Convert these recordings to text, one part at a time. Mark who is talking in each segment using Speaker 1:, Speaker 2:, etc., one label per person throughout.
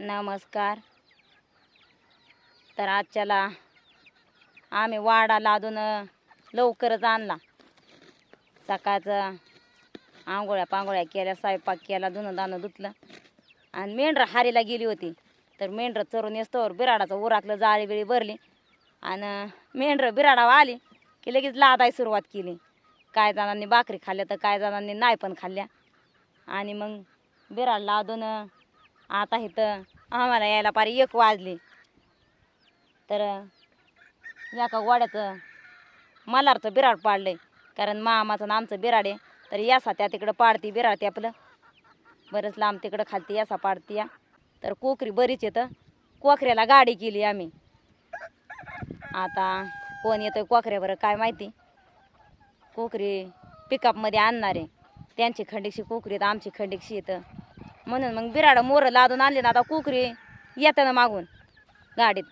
Speaker 1: नमस्कार. तर आजच्याला आम्ही वाडा लादून लवकरच आणला. सकाळचं आंघोळ्या पांघोळ्या केल्या स्वयंपाक केला धुणं दाणं धुतलं. आणि मेंढरं हारीला गेली होती. तर मेंढरं चरून येस्तोवर बिराडाचं उराकलं जाळी बिळी भरली. आणि मेंढरं बिराडावर आली की लगेच लादाय सुरुवात केली. काय जणांनी भाकरी खाल्ल्या तर काय जणांनी नाही पण खाल्ल्या. आणि मग बिराड लादून आता इथं आम्हाला यायला पारी एक वाजली. तर एका गोड्याचं मलारचं बिराड पाडलंय. कारण मामाचं आणि आमचं बिराड आहे. तर यासा त्या तिकडं पाडती बिराड ते आपलं बरंच लांब तिकडं खालती यासा पाडती या. तर कोकरी बरीच येतं. कोकऱ्याला गाडी केली आम्ही. आता कोण येतोय कोकऱ्यावर काय माहिती? कोकरी पिकअपमध्ये आणणार. आहे त्यांची खंडीशी कोकरी तर आमची खंडीशी येतं. म्हणून मग बिराडं मोरं लादून आणली ना आता कुकरी येतं ना मागून गाडीत.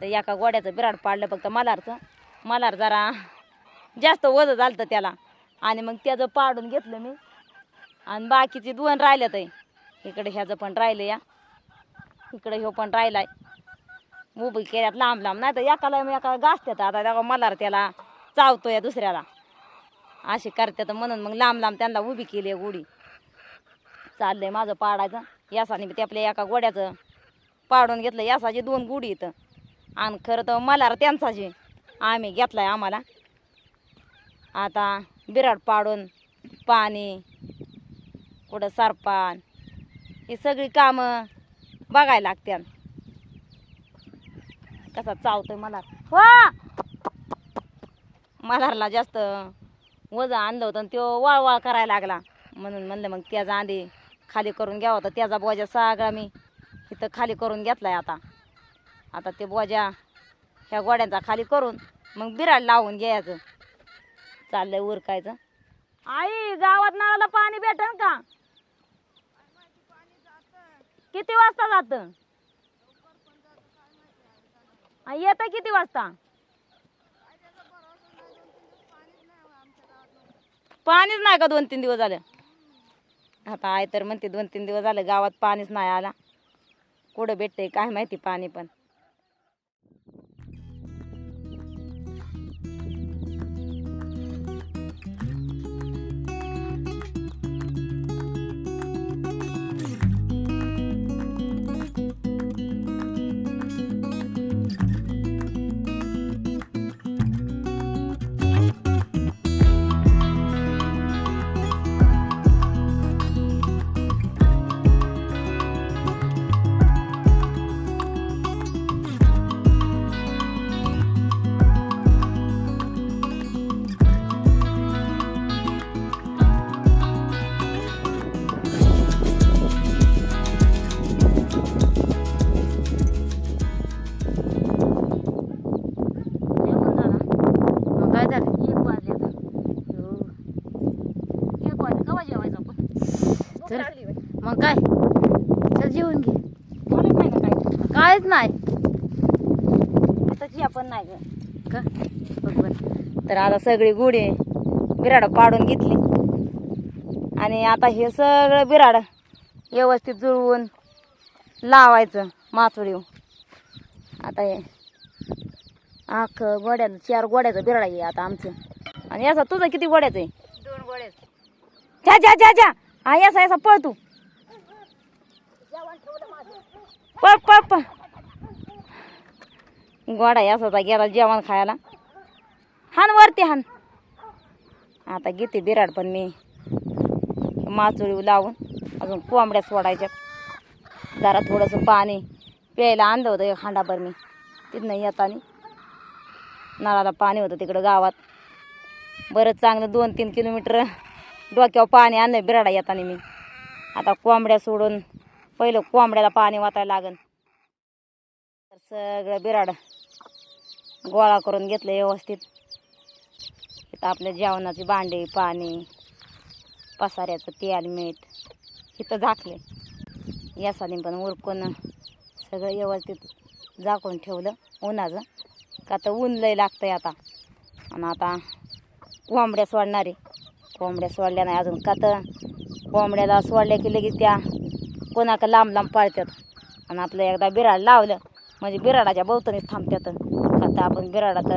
Speaker 1: तर एका गोड्याचं बिराड पाडलं फक्त मलारचं मलार जरा जास्त वजन झालं त्याला. आणि मग त्याचं पाडून घेतलं मी. आणि बाकीचे दोन राहिलं तर इकडे ह्याचं पण राहिलं या. इकडे ह्यो पण राहिलाय. उभी केल्यात लांब लांब. नाही तर एकाला एका गाजत्यात. आता त्या मलार त्याला चावतो या दुसऱ्याला. असे करतात म्हणून मग लांब लांब त्यांना उभी केली आहे गोडी. चाललंय माझं पाडायचं. यासाने मी ते आपल्या एका गोड्याचं पाडून घेतलं यासाची दोन गुढी इथं. आणि खरं तर मला त्यांचाच. आहे आम्ही घेतलाय आम्हाला. आता बिराड पाडून पाणी कुठं सरपान ही सगळी कामं बघायला लागतात कसा चावतोय मला हो! मल्हारला जास्त वजन आणलं होतं आणि तो वाळवाळ करायला लागला. म्हणून म्हणलं मग त्याचा आधी खाली करून घ्यावा तर त्याचा बोजा सगळा मी इथं खाली करून घेतलाय आता. आता ते बोजा ह्या गोड्यांचा खाली करून मग बिराड लावून घ्यायचं. चाललंय उरकायचं. आई गावात नळाला पाणी भेटन का? किती वाजता जात? येत किती वाजता? पाणीच नाही का दोन तीन दिवस झाले? आता आहे तर म्हणते दोन तीन दिवस झालं गावात पाणीच नाही आला. कुठं भेटतंय काय माहिती पाणी पण.
Speaker 2: चल. मग काय? चल जेवून घे.
Speaker 1: म्हणत नाही का काय?
Speaker 2: काहीच नाही.
Speaker 1: आपण नाही ग.
Speaker 2: का? बघ बरं.
Speaker 1: तर आता सगळी गुढी बिराड पाडून घेतली. आणि आता हे सगळं बिराड व्यवस्थित जुळवून लावायचं माथोडी आता हे आख गोड्याचं चार गोड्याचं बिराड आहे आता आमचं. आणि याचा तुझं किती गोड्याचं आहे?
Speaker 2: दोन गोळे
Speaker 1: हा यासा यासा पळ तू. पळ पळ पळ. गोडा यासाचा गेला जेवण खायला. हान वरती हान. आता घेते बिराड पण मी. माचोळी लावून अजून कोंबड्या सोडायच्या. जरा थोडंसं पाणी प्यायला आणलं होतं एक हांडाभर मी. तिथनं येताना नळाला पाणी होतं तिकडं गावात. बरं चांगलं दोन तीन किलोमीटर डोक्यावर पाणी आणलं बिराडा येताना मी. आता कोंबड्या सोडून पहिलं कोंबड्याला पाणी वाचायला लागन. तर सगळं बिराड गोळा करून घेतलं व्यवस्थित. इथं आपल्या जेवणाची भांडी पाणी पसाऱ्याचं तेल मीठ इथं झाकले यासाने पण उरकून सगळं व्यवस्थित झाकून ठेवलं उन्हाचं. का तर ऊन लय लागतंय आता. आणि आता कोंबड्या सोडणारे. कोंबड्या सोडल्या नाही अजून. का तर कोंबड्याला सोडल्या की लगेच त्या कोणाक लांब लांब पाळतात आणि आपलं एकदा बिराड लावलं म्हणजे बिराडाच्या भोवतणीच थांबतात आता आपण बिराडात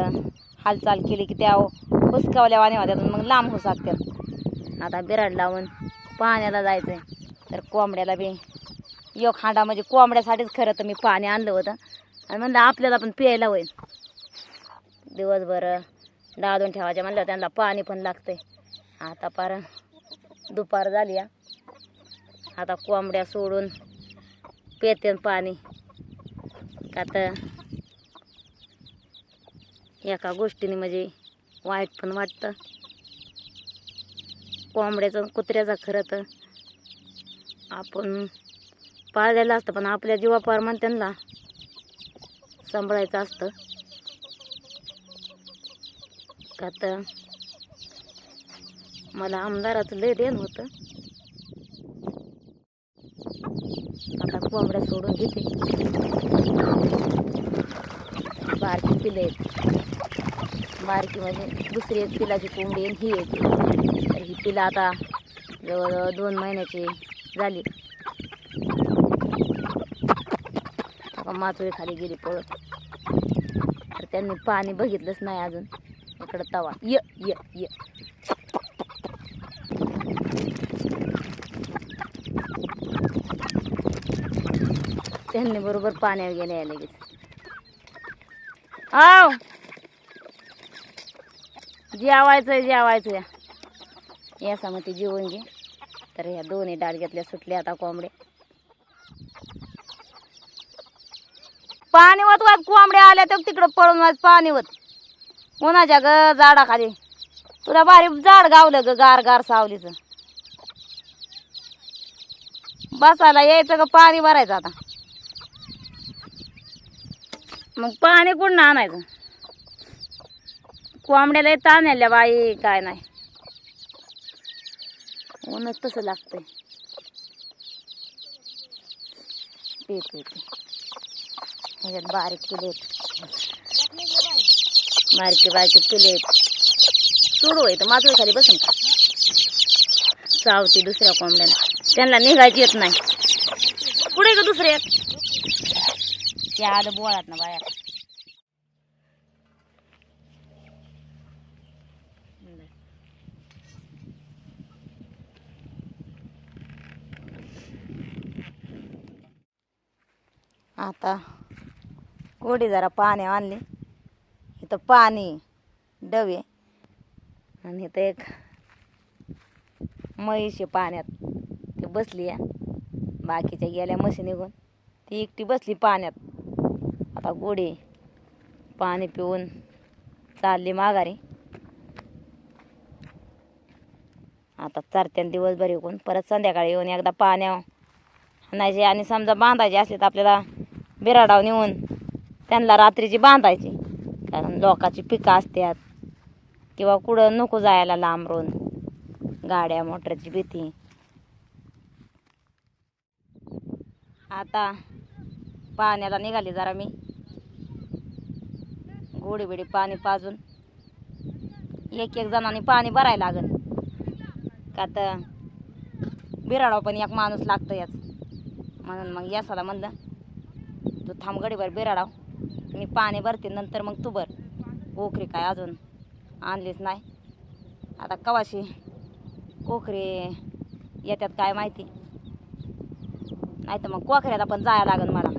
Speaker 1: हालचाल केली की त्या हुसकावल्या वाणी होत्यात मग लांब होऊ शकतात आता बिराड लावून पाण्याला जायचं आहे तर कोंबड्याला बी एक हांडा म्हणजे कोंबड्यासाठीच खरं तर मी पाणी आणलं होतं. आणि म्हणलं आपल्याला पण प्यायला होईल. दिवसभर डाळून ठेवायचे म्हणलं त्यांना पाणी पण लागतंय. आता पार दुपार झाली आता कोंबड्या सोडून पेतेन पाणी. का तर एका गोष्टीने म्हणजे वाईट पण वाटतं. कोंबड्याचं कुत्र्याचं खरं तर आपण पाळलेलं असतं पण आपल्या जीवापार म्हण त्यांना सांभाळायचं असतं. का तर मला आमदाराचं लय देण होतं. आता कोंबड्या सोडून घेते. बारकी पिलं आहेत. बारकी म्हणजे दुसरी एक पिलाची कोंबडी आणि ही एक. तर ही पिलं आता जवळजवळ दोन महिन्याची झाली. आता माचोळी खाली गेली पळत. तर त्यांनी पाणी बघितलंच नाही अजून. इकडं तवा. य य य. त्यांनी बरोबर पाण्यावर गेले लगेच. आव जेवायचंय जेवायचं या या समती जेवून घे. तर ह्या दोन्ही डाळग्यातल्या सुटल्या आता कोंबड्या. पाणी वत वात कोंबड्या आल्या तर तिकडं पळून वाज पाणी वत कोणाच्या ग झाडाखाली? तुला भारी झाड गावलं ग गार गार सावलीचं. बसायला यायचं ग पाणी भरायचं आता. मग पाणी कुठं आणायचं? कोंबड्याला ताण आल्या बाई काय नाही. ऊनच तसं लागतंय. पे ह्याच्यात बारीक पिले बारके बारके पिले सोडू आहे तर माझं खाली बसून चावते दुसऱ्या कोंबड्याला. त्यांना निघायची येत नाही. पुढे का दुसरे? त्या आलं बोळात ना बाया. आता कोडी जरा पाणी आणली. इथं पाणी डवे आणि इथं एक म्हैस पाण्यात. ती बसली आहे. बाकीच्या गेल्या म्हशी निघून. ती एकटी बसली पाण्यात. गोडे पाणी पिऊन चालली माघारी. आता चारत्यान दिवसभर येऊन परत संध्याकाळी येऊन एकदा पाण्या आणायचे आणि समजा बांधायचे असले तर आपल्याला बिराडाव नेऊन त्यांना रात्रीची बांधायची. कारण लोकाची पिकं असतात. किंवा कुठं नको जायला लांबरून. गाड्या मोटरची भीती. आता पाण्याला निघाली जरा मी. घोडे बिडे पाणी पाजून. एक एक जणांनी पाणी भरायला लागन. का तर बिराडाव पण एक माणूस लागतो याच म्हणून मग यासाला म्हणलं तू थांब गडीभर बिराडाव. मी पाणी भरते नंतर मग तू भर. कोखरी काय अजून आणलीच नाही. आता कवाशी कोखरी येतात काय माहिती. नाही तर मग कोखऱ्याला पण जायला लागेल मला.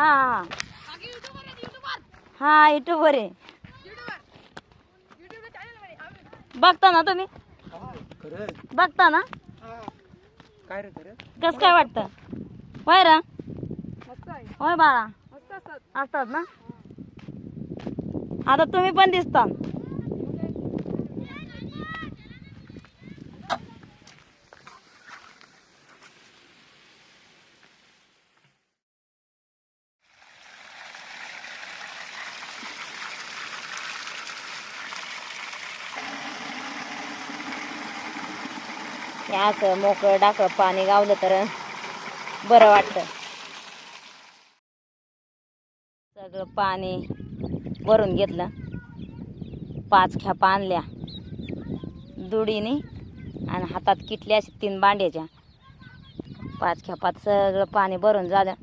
Speaker 1: हा. हा हा युट्यूबवर आहे. बघता ना तुम्ही? बघता ना?
Speaker 3: काय
Speaker 1: कस काय वाटतं? होय रा. होय बाळा. असतात ना? आता तुम्ही पण दिसता. हे असं मोकळं डाकळं पाणी गावलं तर बरं वाटतं. सगळं पाणी भरून घेतलं. पाच खेपा आणल्या. दुडीने आणि हातात किटल्या अशी तीन बांड्याच्या पाच खेपात सगळं पाणी भरून झालं.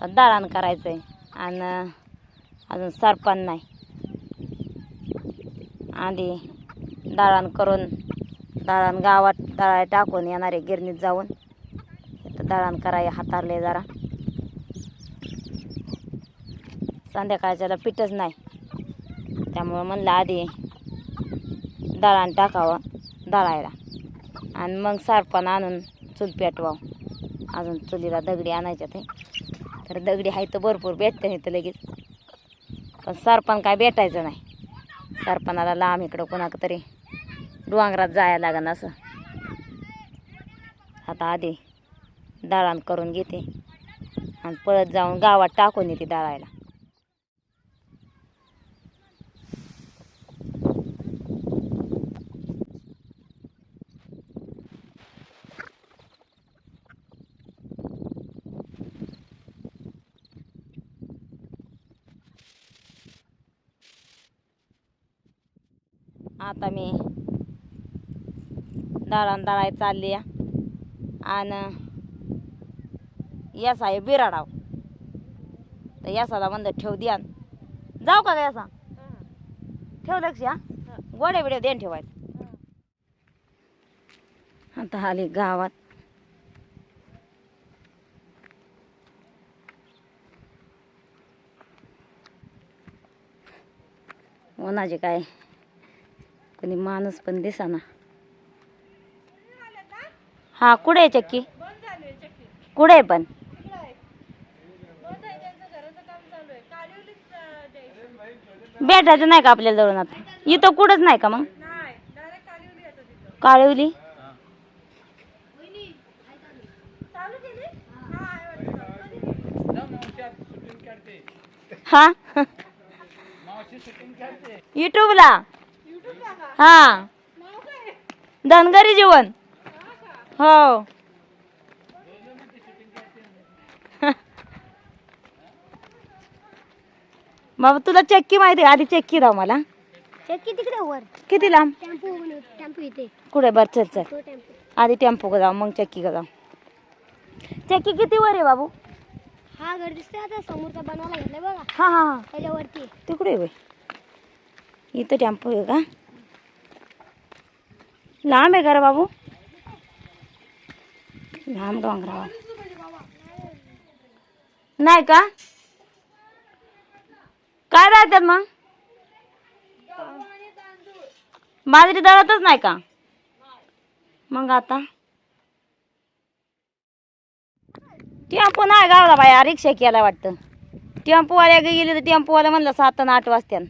Speaker 1: तर दळण करायचं आहे आणि अजून सरपण नाही. आधी दळण करून दळण गावात दळाय टाकून येणारे गिरणीत जाऊन. तर दळण कराय हातारले जरा. संध्याकाळच्याला पीठच नाही. त्यामुळं म्हणलं आधी दळण टाकावं दळायला. आणि मग सारपण आणून चूल पेटवावं. अजून चुलीला दगडी आणायच्या ते. तर दगडी आहे तर भरपूर भेटते नाही तर लगेच. पण सरपण काय भेटायचं नाही. सरपणाला लांब इकडं कोणाक तरी डोंगरात जायला लागन असं. आता आधी दळण करून घेते. आणि पळत जाऊन गावात टाकून येते दळायला. आता मी दळण दळाय चालली आणि यासा आहे बिराडाव. तर यासाला म्हणलं ठेव द्या. जाऊ का ग यासा ठेव लक्ष हा? गोड्या बिड्या देण ठेवायचं. आता आली गावात. उन्हाचे काय? कोणी माणूस पण दिसाना. हा कुठे आहे चक्की? कुठे आहे पण? भेटायचं नाही का आपल्याला जवळ आता? इथं कुठंच नाही का मग? काळवली? हा? युट्यूबला हा. धनगरी जीवन. हो. बाबा तुला चक्की माहिती? आधी चक्की राव मला.
Speaker 2: चक्की तिकडे वर.
Speaker 1: किती लांब?
Speaker 2: टेम्पो टेम्पो येते
Speaker 1: कुठे बर चल चल.
Speaker 2: तो टेम्पो
Speaker 1: आधी टेम्पो का जाऊ मग चक्की का जाऊ चक्की किती वर आहे बाबू?
Speaker 2: हा घर दिसतोय आता समोरचा बनवायला घेतलाय बघा.
Speaker 1: हा हा हा.
Speaker 2: त्याच्यावरती
Speaker 1: तिकडे होय. इथं टेम्पो आहे का? लांब आहे का रे बाबू? लांब डोंगरावर नाही का? काय राहते मग? बाजरी दळतच नाही का? मग आता? टेम्पो नाही गावला बाया रिक्षा केला वाटतं. टेम्पोवाल्या गेली तर टेम्पोवाला म्हणलं सात आणि आठ वाजत्यान.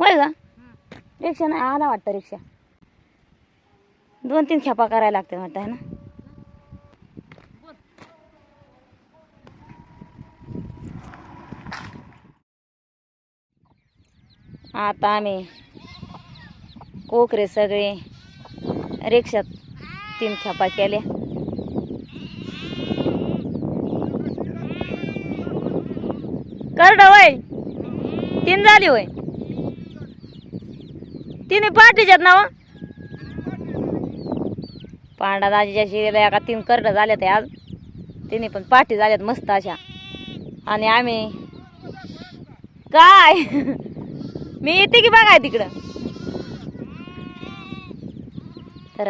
Speaker 1: होय का? रिक्षा नाही आला वाटतं रिक्षा. दोन तीन खेपा करायला लागते वाटतं आहे ना? आता आम्ही कोकरे सगळे रिक्षात तीन खेपा केल्या. करड वय तीन झाली होय? तिने पाठीच्यात ना हो? पांडा दाजीच्या शिरेला एका तीन करड झाल्या त्या आज. तिने पण पाठी झाल्यात मस्त अशा. आणि आम्ही काय? मी येते की बघाय तिकडं? तर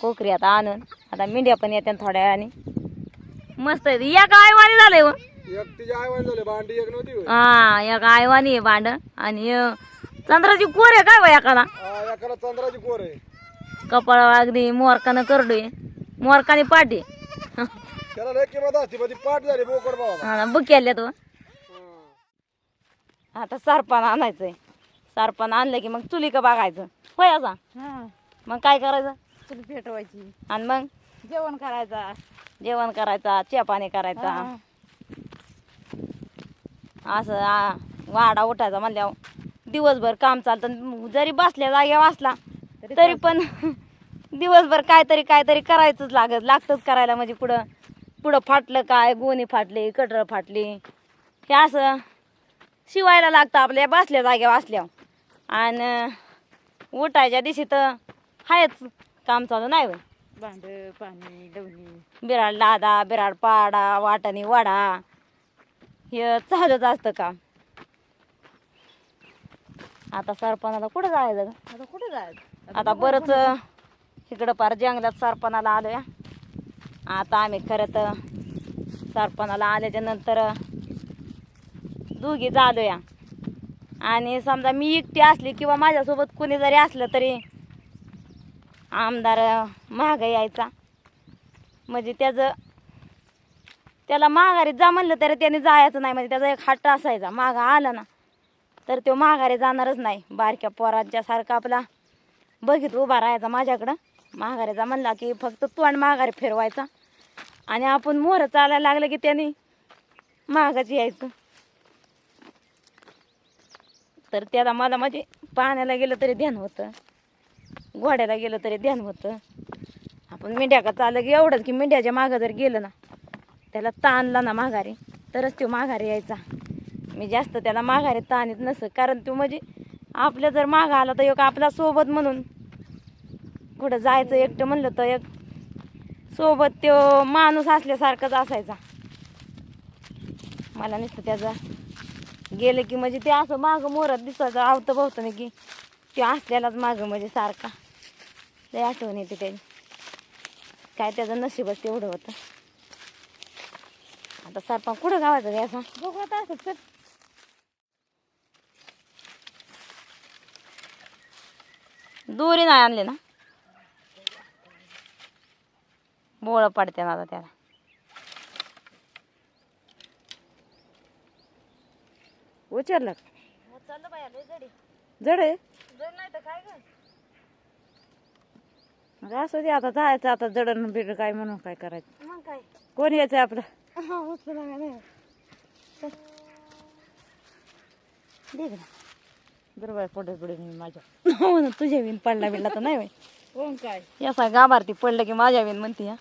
Speaker 1: कोकरी आता आणून आता मेंढ्या पण येत्या थोड्या वेळाने. मस्त या काय वाणी झालंय व
Speaker 3: होय.
Speaker 1: हा एक आयवानी आहे भांड. आणि चंद्राची कोर आहे काय वय एकाला?
Speaker 3: आ, एकाला चंद्राची कोर आहे.
Speaker 1: कपाळ अगदी मोरकानं करडोय. मोरकाने पाठी
Speaker 3: त्याला लय किंमत असते पण ती पाठ झाली बोकड बाबा
Speaker 1: हा बुक केल्या तो. आता सरपान आणायचंय. सरपान आणलं की मग चुली का बघायचं. होय असा? मग काय करायचं?
Speaker 2: चुली पेटवायची
Speaker 1: आणि मग?
Speaker 2: जेवण करायचा.
Speaker 1: जेवण करायचा चहा पाणी करायचा. असं आ, वाडा उठायचा म्हणल्यावर. दिवसभर काम चालतं. जरी बसल्या जाग्यावर असला तरी पण दिवसभर काहीतरी काहीतरी करायचंच लागत. लागतंच करायला म्हणजे पुढं पुढं फाटलं काय? गोणी फाटली कटर फाटली. हे असं शिवायला लागतं आपल्या बसल्या जाग्यावर असल्यावर आणि उठायच्या दिवशी तर आहेच काम चालू नाही
Speaker 2: भांड पाणी दवणी
Speaker 1: बिराड लादा बिराड पाडा वाटाणी वाडा. हे चालूच असतं काम. आता सरपणाला कुठं जायचं?
Speaker 2: आता कुठे जायचं?
Speaker 1: आता बरंच इकडं पार जंगलात सरपणाला या आता आम्ही खरं तर सरपणाला आल्याच्यानंतर दोघी झालोय आणि समजा मी एकटी असली किंवा माझ्यासोबत कोणी जरी असलं तरी आमदार महाग यायचा. म्हणजे त्याचं त्याला माघारीत जा म्हणलं तरी त्याने जायचं नाही. म्हणजे त्याचा एक हट्ट असायचा. माघा आला ना तर तो माघारी जाणारच नाही. बारक्या पोरांच्यासारखा आपला बघित उभा राहायचा माझ्याकडं. माघारीचा म्हणला की फक्त तोंड माघारी फिरवायचा. आणि आपण मोहर चालायला लागलं की त्याने महागाच यायचं. तर त्याला मला म्हणजे पाण्याला गेलं तरी ध्यान होतं. घोड्याला गेलं तरी ध्यान होतं. आपण मेंढ्या का चाललं की एवढंच की मेंढ्याच्या मागं जर गेलं ना त्याला ताणला ना माघारी तरच तो माघारी यायचा. मी जास्त त्याला माघारी ताणीत नसं कारण तो म्हणजे आपल्या जर मागं आला तर एक आपला सोबत म्हणून कुठं जायचं एकटं म्हणलं तर एक सोबत तो माणूस असल्यासारखाच असायचा. मला नुसतं त्याचा गेलं की म्हणजे ते असं मागं मोरत दिसायचं आवतं भवतं नाही की ते असल्यालाच मागं म्हणजे सारखा. लय आठवण येते त्याची. काय त्याचं नशीबच तेवढं होतं. आता सरपा कुठं गावाचं घ्यायचा
Speaker 2: बघू आता असं
Speaker 1: दोरी नाही आणली ना? बोळ पडते ना आता त्याला.
Speaker 2: उचललं
Speaker 1: जडी
Speaker 2: जड आहे?
Speaker 1: जड नाही तर काय ग?
Speaker 2: मग असू दे आता जायचं आता जडण बिड काय म्हणून काय करायचं?
Speaker 1: मग काय?
Speaker 2: कोण यायचं आपलं?
Speaker 1: दे गं.
Speaker 2: बरोबर पडत पडेल मी माझ्या
Speaker 1: हो ना तुझ्या विण पडला बिडला तर नाही बाई.
Speaker 2: कोण काय?
Speaker 1: यासा गाभारती पडलं की माझ्या विण म्हणते या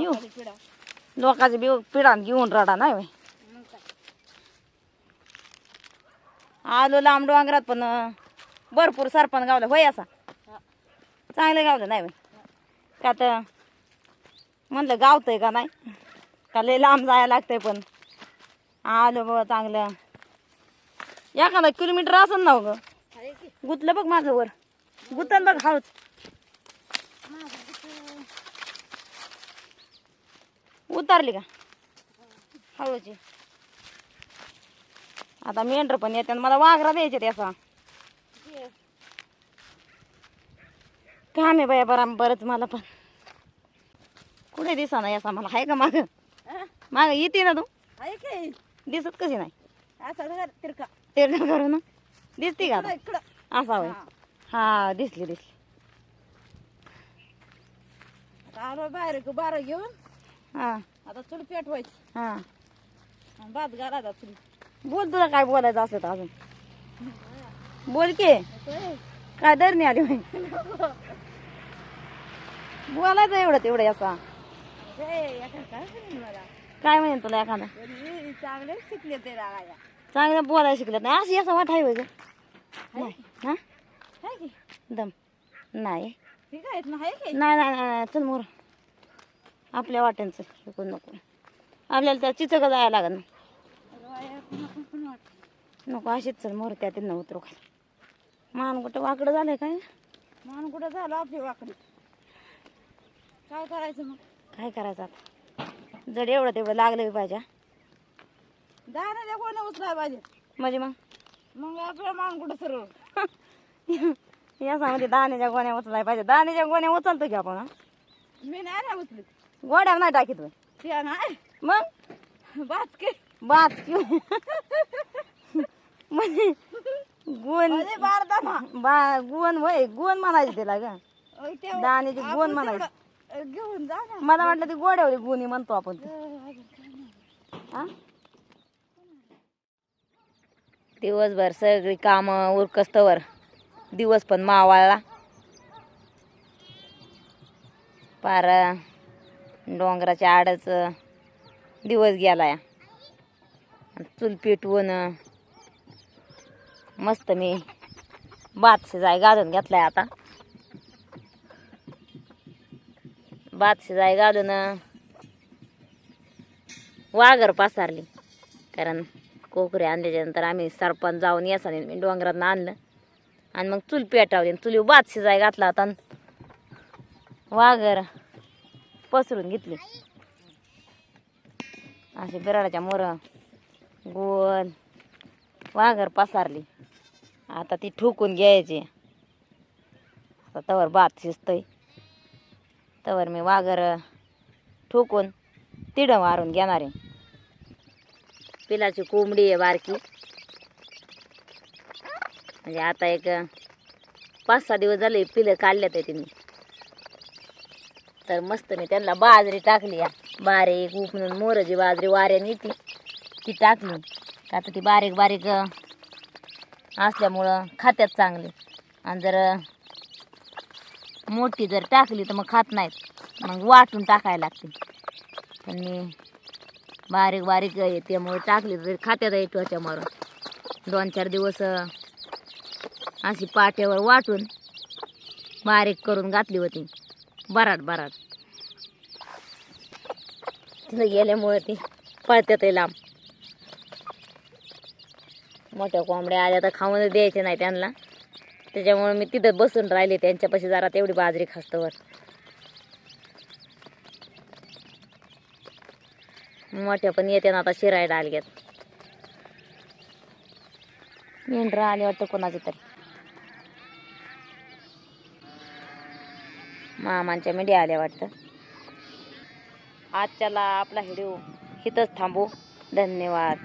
Speaker 1: येऊ. लोकांचे बी पिढान घेऊन रडा नाही बाई आलो लांब डोंगरात पण भरपूर सरपण गावलं होय असा. चांगलं गावलं नाही बाई का तर म्हणलं गावतंय का नाही? का लय लांब जायला लागतंय पण. आलो बघ चांगलं. एखादा किलोमीटर असेल ना हो ग. गुतलं बघ माझं वर. गुतन बघ हळूच. उतारली का? हळूची. आता मेंढर पण येते मला वाघरा द्यायचे त्याचा काम आहे बाया बरा बरंच मला पण. कुठे दिसा नाही असा मला? आहे का माग? माग येते ना तू? दिसत कशी नाही?
Speaker 2: असं तिरका.
Speaker 1: ते करू ना? दिसती का असा होय.
Speaker 2: हा.
Speaker 1: दिसली दिसली.
Speaker 2: बाहेर बारा घेऊन.
Speaker 1: हा.
Speaker 2: आता चूल पेटवायची.
Speaker 1: हा.
Speaker 2: आणि भात घालायचा चुली
Speaker 1: बोल तुला काय बोलायचं असलं तर अजून. बोल की. काय दर नाही आली बाई. बोलायचं एवढं तेवढं याचा. काय म्हणेन तुला एखादा?
Speaker 2: चांगले शिकले ते रागाया
Speaker 1: चांगलं बोलायला शिकलं नाही असं वाटाय वय ग. नाही हा?
Speaker 2: आहे की?
Speaker 1: दम. नाही.
Speaker 2: ठीक आहेत ना आहे की?
Speaker 1: नाही नाही नाही. चल मोर. आपल्या हे करू नको. आपल्याला त्या चिचक जायला लागत ना. नको अशीच चल मोर त्या तिथं उतरू खाली मान कुठं वाकडं झालंय काय?
Speaker 2: मान कुठं झालं आपली वाकडी? काय करायचं मग?
Speaker 1: काय करायचं आता? जड एवढं तेवढं लागलं पाहिजे.
Speaker 2: दाण्याच्या कोणी उचलाय पाहिजे?
Speaker 1: म्हणजे मग?
Speaker 2: मग आपलं मान कुठं सरळ?
Speaker 1: याच्यामध्ये दाण्याच्या गोण्या उचलाय पाहिजे. दाण्याच्या गोण्या उचलतो की आपण?
Speaker 2: मी नाही ना उचली
Speaker 1: गोड्या नाही टाकीत होय.
Speaker 2: नाही.
Speaker 1: मग?
Speaker 2: बाचके
Speaker 1: बात किंवा म्हणजे गुण
Speaker 2: बारदाना
Speaker 1: बा गुण वय गुण म्हणायचे तिला ग. दाण्याची
Speaker 2: आपण
Speaker 1: गुण म्हणायची.
Speaker 2: तेवढं घेऊन जा ना.
Speaker 1: मला वाटलं ती गोड्यावरी गुणी म्हणतो आपण ती. हा? दिवसभर सगळी कामं उरकस्तवर दिवस पण मावाळला. पार डोंगराच्या आडच दिवस गेला या चूल पेटवून मस्त मी भात शिजाय घालून घेतलाय आता. भात शिजाय घालून वाघर पासारली. कारण कोकरे आणल्याच्या नंतर आम्ही सरपंच जाऊन यासाने मी डोंगरात आणलं. आणि मग चूल पेटावली चुली भात शिजाय घातला होता वाघर पसरून घेतली. असे बिराडाच्या मोर गोल वाघर पसारली. आता ती ठोकून घ्यायची. आता तवर भात शिजतोय. तवर मी वाघर ठोकून तिडं मारून घेणार आहे. पिलाची कोंबडी आहे बारकी. म्हणजे आता एक पाच सहा दिवस झाले पिलं काढल्यात आहे तिने. तर मस्त मी त्यांना बाजरी टाकली या. बारीक उपणून मोरची बाजरी वाऱ्याने येते. ती टाकली. का आता ती बारीक बारीक असल्यामुळं खात्यात चांगली. आणि जर मोठी जर टाकली तर मग खात नाहीत. मग वाटून टाकायला लागते. पण मी बारीक बारीक त्यामुळे टाकली तर खात्यात आहे त्वचा मारून दोन चार दिवस अशी पाट्यावर वाटून बारीक करून घातली होती. बराट बराट तिथं गेल्यामुळे ती पळतात लांब. मोठ्या कोंबड्या आल्या तर खाऊन द्यायचे नाही त्यांना. त्याच्यामुळे मी तिथं बसून राहिले त्यांच्यापाशी जरा तेवढी बाजरी खास्तवर. मोठ्या पण येते ना आता शिरायला आल्यात मेंढरा आले वाटतं कोणाचे तरी. मामांच्या मीडिया आल्या वाटतं. आजच्याला आपला व्हिडिओ इथंच थांबू. धन्यवाद.